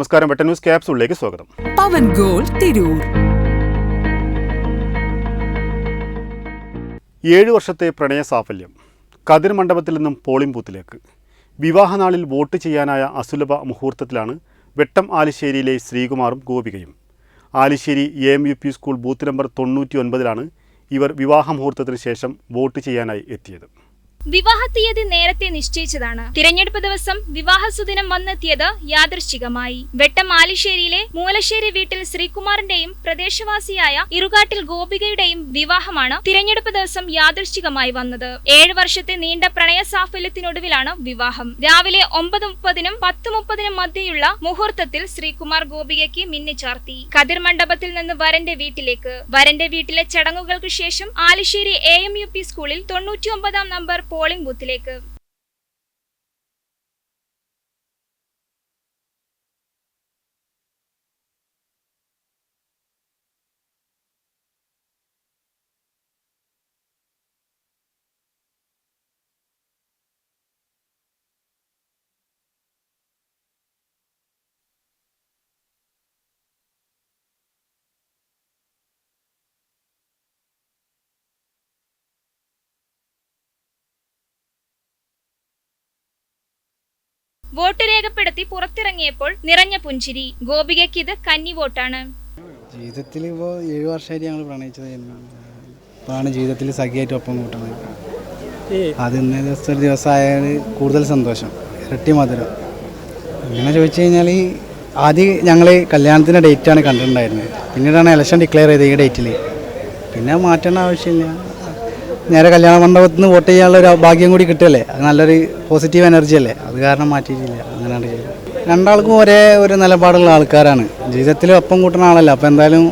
നമസ്കാരം. വെട്ട ന്യൂസ് ക്യാപ്സൂളിലേക്ക് സ്വാഗതം. പവൻ ഗോൾ തിരൂർ. ഏഴ് വർഷത്തെ പ്രണയ സാഫല്യം. കതിർ മണ്ഡപത്തിൽ നിന്നും പോളിംഗ് ബൂത്തിലേക്ക്. വിവാഹനാളിൽ വോട്ട് ചെയ്യാനായ അസുലഭ മുഹൂർത്തത്തിലാണ് വെട്ടം ആലിശ്ശേരിയിലെ ശ്രീകുമാറും ഗോപികയും. Alisseri A M U P school booth number തൊണ്ണൂറ്റി ഒൻപതിലാണ് ഇവർ വിവാഹ മുഹൂർത്തത്തിന് ശേഷം വോട്ട് ചെയ്യാനായി എത്തിയത്. വിവാഹ തീയതി നേരത്തെ നിശ്ചയിച്ചതാണ്. തിരഞ്ഞെടുപ്പ് ദിവസം വിവാഹ സുദിനം വന്നെത്തിയത് യാദൃശ്ചികമായി. വെട്ടം ആലിശ്ശേരിയിലെ മൂലശ്ശേരി വീട്ടിൽ ശ്രീകുമാറിന്റെയും പ്രദേശവാസിയായ ഇറുകാട്ടിൽ ഗോപികയുടെയും വിവാഹമാണ് തിരഞ്ഞെടുപ്പ് ദിവസം യാദൃശ്ചികമായി വന്നത്. ഏഴ് വർഷത്തെ നീണ്ട പ്രണയ സാഫല്യത്തിനൊടുവിലാണ് വിവാഹം. രാവിലെ ഒമ്പത് മുപ്പതിനും പത്ത് മുപ്പതിനും മധ്യയുള്ള മുഹൂർത്തത്തിൽ ശ്രീകുമാർ ഗോപികയ്ക്ക് മിന്നിച്ചാർത്തി കതിർ മണ്ഡപത്തിൽ നിന്ന് വരന്റെ വീട്ടിലേക്ക്. വരന്റെ വീട്ടിലെ ചടങ്ങുകൾക്ക് ശേഷം Alisseri A M U P സ്കൂളിൽ തൊണ്ണൂറ്റിയൊമ്പതാം നമ്പർ പോളിംഗ് ബൂത്തിലേക്ക് വോട്ട് രേഖപ്പെടുത്തി പുറത്തിറങ്ങിയപ്പോൾ നിറഞ്ഞ പുഞ്ചിരി. ഗോപികയ്ക്ക് ഇത് കന്നി വോട്ടാണ്. ജീവിതത്തിൽ ഇപ്പോൾ ഏഴ് വർഷമായിട്ട് ഞങ്ങൾ പ്രണയിച്ചത് ഇപ്പോഴാണ് ജീവിതത്തിൽ സഖിയായിട്ട് ഒപ്പം കൂട്ടുന്നത്. അത് ഇന്നേ ദിവസം ഒരു ദിവസമായാൽ കൂടുതൽ സന്തോഷം. ഇരട്ടി മധുരം. അങ്ങനെ ചോദിച്ചു കഴിഞ്ഞാൽ ആദ്യം ഞങ്ങൾ കല്യാണത്തിന്റെ ഡേറ്റാണ് കണ്ടിട്ടുണ്ടായിരുന്നത്. പിന്നീടാണ് ഇലക്ഷൻ ഡിക്ലെയർ ചെയ്തത് ഈ ഡേറ്റിൽ. പിന്നെ മാറ്റേണ്ട ആവശ്യമില്ല. നേരെ കല്യാണ മണ്ഡപത്തിൽ നിന്ന് വോട്ട് ചെയ്യാനുള്ള ഒരു ഭാഗ്യം കൂടി കിട്ടിയല്ലേ അത് നല്ലൊരു പോസിറ്റീവ് എനർജി അല്ലേ? അത് കാരണം മാറ്റിയിട്ടില്ല. അങ്ങനെയാണ് ചെയ്യുന്നത് രണ്ടാൾക്കും ഒരേ ഒരു നിലപാടുള്ള ആൾക്കാരാണ്. ജീവിതത്തിൽ ഒപ്പം കൂട്ടുന്ന ആളല്ല. അപ്പോൾ എന്തായാലും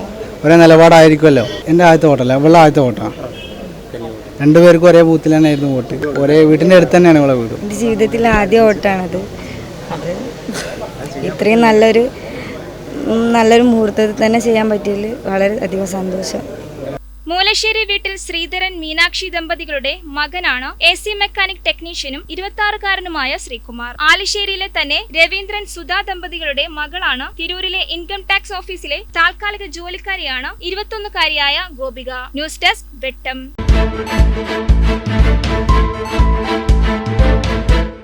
ഒരേ നിലപാടായിരിക്കുമല്ലോ. എന്റെ ആദ്യത്തെ വോട്ടല്ല ഇവളുടെ ആദ്യത്തെ വോട്ടാണ് രണ്ടുപേർക്കും ഒരേ ബൂത്തിൽ തന്നെയായിരുന്നു വോട്ട്. ഒരേ വീട്ടിന്റെ അടുത്ത് തന്നെയാണ് ഇവിടെ വീട്. എന്റെ ജീവിതത്തിൽ ആദ്യ വോട്ടാണത്. അത് ഇത്രയും നല്ലൊരു നല്ലൊരു മുഹൂർത്തത്തിൽ തന്നെ ചെയ്യാൻ പറ്റിയതിൽ വളരെ അധികം സന്തോഷം. മൂലശ്ശേരി വീട്ടിൽ ശ്രീധരൻ മീനാക്ഷി ദമ്പതികളുടെ മകനാണ് എ സി മെക്കാനിക് ടെക്നീഷ്യനും ഇരുപത്തി ശ്രീകുമാർ. ആലിശ്ശേരിയിലെ തന്നെ രവീന്ദ്രൻ സുധാ ദമ്പതികളുടെ മകളാണ് തിരൂരിലെ ഇൻകം ടാക്സ് ഓഫീസിലെ താൽക്കാലിക ജോലിക്കാരിയാണ് ഇരുപത്തൊന്നുകാരിയായ ഗോപിക. News desk Vettam.